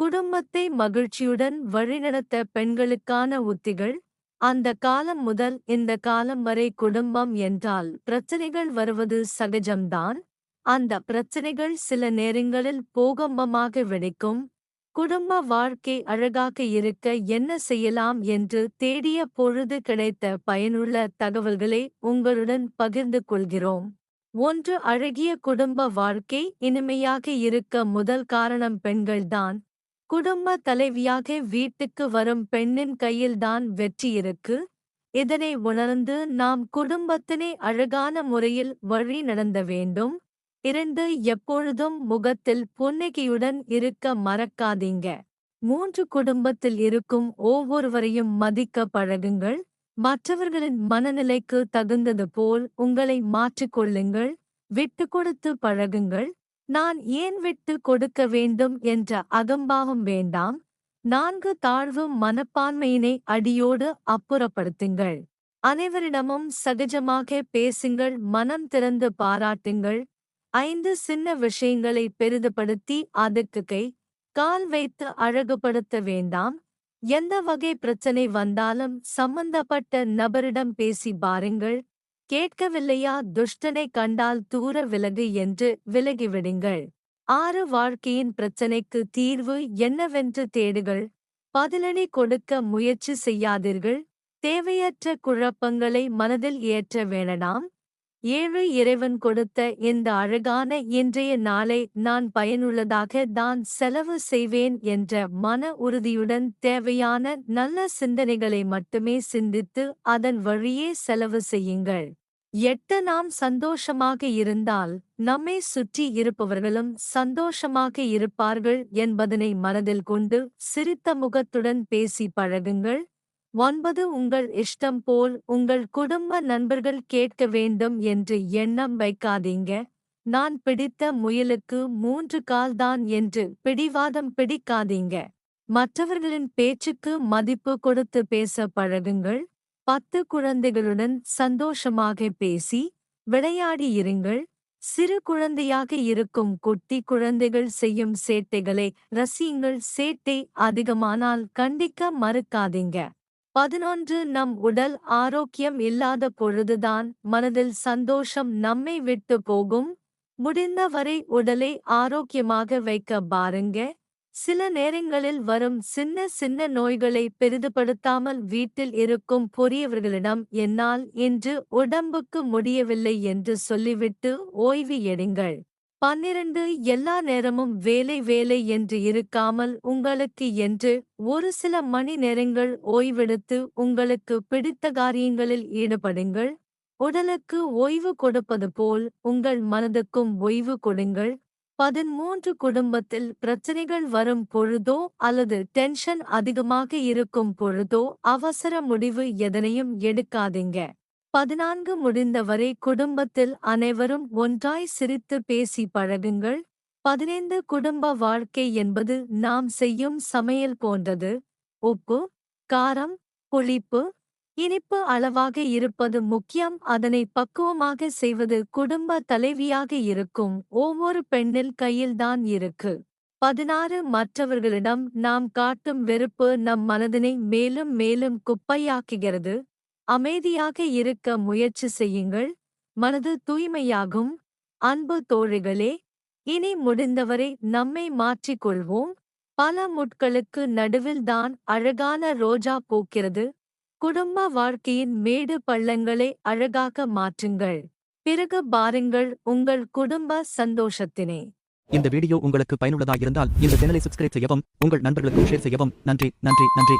குடும்பத்தை மகிழ்ச்சியுடன் வழிநடத்த பெண்களுக்கான உத்திகள் அந்த காலம் முதல் இந்த காலம் வரை குடும்பம் என்றால் பிரச்சனைகள் வருவது சகஜம்தான். அந்த பிரச்சனைகள் சில நேரங்களில் பூகம்பமாக வெடிக்கும். குடும்ப வாழ்க்கை அழகாக இருக்க என்ன செய்யலாம் என்று தேடிய பொழுது கிடைத்த பயனுள்ள தகவல்களை உங்களுடன் பகிர்ந்து கொள்கிறோம். ஒன்று அழகிய குடும்ப வாழ்க்கை இனிமையாக இருக்க முதல் காரணம் பெண்கள்தான். குடும்ப தலைவியாக வீட்டுக்கு வரும் பெண்ணின் கையில்தான் வெற்றி இருக்கு. இதனை உணர்ந்து நாம் குடும்பத்தினை அழகான முறையில் வழி நடந்த வேண்டும். இரண்டு எப்பொழுதும் முகத்தில் புன்னகையுடன் இருக்க மறக்காதீங்க. மூன்று குடும்பத்தில் இருக்கும் ஒவ்வொருவரையும் மதிக்க பழகுங்கள். மற்றவர்களின் மனநிலைக்கு தகுந்தது போல் உங்களை மாற்றிக்கொள்ளுங்கள். விட்டு கொடுத்து பழகுங்கள். நான் ஏன் விட்டு கொடுக்க வேண்டும் என்ற அகம்பாவம் வேண்டாம். நான்கு தாழ்வு மனப்பான்மையினை அடியோடு அப்புறப்படுத்துங்கள். அனைவரிடமும் சகஜமாக பேசுங்கள் மனம் திறந்து பாராட்டுங்கள். ஐந்து சின்ன விஷயங்களை பெரிதுபடுத்தி அதற்கு கை கால் வைத்து அழகுபடுத்த வேண்டாம். எந்த வகை பிரச்சனை வந்தாலும் சம்பந்தப்பட்ட நபரிடம் பேசி பாருங்கள். கேட்கவில்லையா? துஷ்டனை கண்டால் தூர விலகு என்று விலகிவிடுங்கள். ஆறு வாழ்க்கையின் பிரச்சனைக்கு தீர்வு என்னவென்று தேடுகள். பதிலடி கொடுக்க முயற்சி செய்யாதீர்கள். தேவையற்ற குழப்பங்களை மனதில் ஏற்ற வேணடாம் ஏழு இறைவன் கொடுத்த இந்த அழகான இன்றைய நாளை நான் பயனுள்ளதாக தான் செலவு செய்வேன் என்ற மன உறுதியுடன் தேவையான நல்ல சிந்தனைகளை மட்டுமே சிந்தித்து அதன் வழியே செலவு செய்யுங்கள். எட்டு நாம் சந்தோஷமாக இருந்தால் நம்மை சுற்றி இருப்பவர்களும் சந்தோஷமாக இருப்பார்கள் என்பதனை மனதில் கொண்டு சிரித்த முகத்துடன் பேசி பழகுங்கள். ஒன்பது உங்கள் இஷ்டம் போல் உங்கள் குடும்ப நண்பர்கள் கேட்க வேண்டும் என்று எண்ணம் வைக்காதீங்க. நான் பிடித்த முயலுக்கு மூன்று கால்தான் என்று பிடிவாதம் பிடிக்காதீங்க. மற்றவர்களின் பேச்சுக்கு மதிப்பு கொடுத்து பேச பழகுங்கள். பத்து குழந்தைகளுடன் சந்தோஷமாக பேசி விளையாடி இருங்கள். சிறு குழந்தையாக இருக்கும் குட்டி குழந்தைகள் செய்யும் சேட்டைகளை ரசியுங்கள். சேட்டை அதிகமானால் கண்டிக்க மறுக்காதீங்க. பதினொன்று நம் உடல் ஆரோக்கியம் இல்லாத பொழுதுதான் மனதில் சந்தோஷம் நம்மை விட்டு போகும். முடிந்தவரை உடலை ஆரோக்கியமாக வைக்க பாருங்க. சில நேரங்களில் வரும் சின்ன சின்ன நோய்களை பெரிதுபடுத்தாமல் வீட்டில் இருக்கும் பொரியவர்களிடம் என்னால் இன்று உடம்புக்கு முடியவில்லை என்று சொல்லிவிட்டு ஓய்வு எடுங்கள். பன்னிரண்டு எல்லா நேரமும் வேலை வேலை என்று இருக்காமல் உங்களுக்கு என்று ஒரு சில மணி நேரங்கள் ஓய்வெடுத்து உங்களுக்கு பிடித்த காரியங்களில் ஈடுபடுங்கள். உடலுக்கு ஓய்வு கொடுப்பது போல் உங்கள் மனதுக்கும் ஓய்வு கொடுங்கள். பதிமூன்று குடும்பத்தில் பிரச்சனைகள் வரும் பொழுதோ அல்லது டென்ஷன் அதிகமாக இருக்கும் பொழுதோ அவசர முடிவு எதனையும் எடுக்காதீங்க. பதினான்கு முடிந்தவரை குடும்பத்தில் அனைவரும் ஒன்றாய் சிரித்து பேசி பழகுங்கள். பதினைந்து குடும்ப வாழ்க்கை என்பது நாம் செய்யும் சமையல் போன்றது. உப்பு காரம் புளிப்பு இனிப்பு அளவாக இருப்பது முக்கியம். அதனை பக்குவமாக செய்வது குடும்ப தலைவியாக இருக்கும். ஒவ்வொரு பெண்ணில் கையில்தான் இருக்கு. பதினாறு மற்றவர்களிடம் நாம் காட்டும் வெறுப்பு நம் மனதினை மேலும் மேலும் குப்பையாக்குகிறது. அமைதியாக இருக்க முயற்சி செய்யுங்கள். மனது தூய்மையாகும். அன்பு தோழிகளே இனி முடிந்தவரை நம்மை மாற்றிக்கொள்வோம். பல முட்களுக்கு நடுவில்தான் அழகான ரோஜா பூக்கிறது. குடும்ப வாழ்க்கையின் மேடு பள்ளங்களை அழகாக மாற்றுங்கள். பிறகு பாருங்கள் உங்கள் குடும்ப சந்தோஷத்தினை. இந்த வீடியோ உங்களுக்கு பயனுள்ளதாக இருந்தால் இந்த சேனலை சப்ஸ்கிரைப் செய்யவும் உங்கள் நண்பர்களுக்கு ஷேர் செய்யவும் நன்றி நன்றி நன்றி.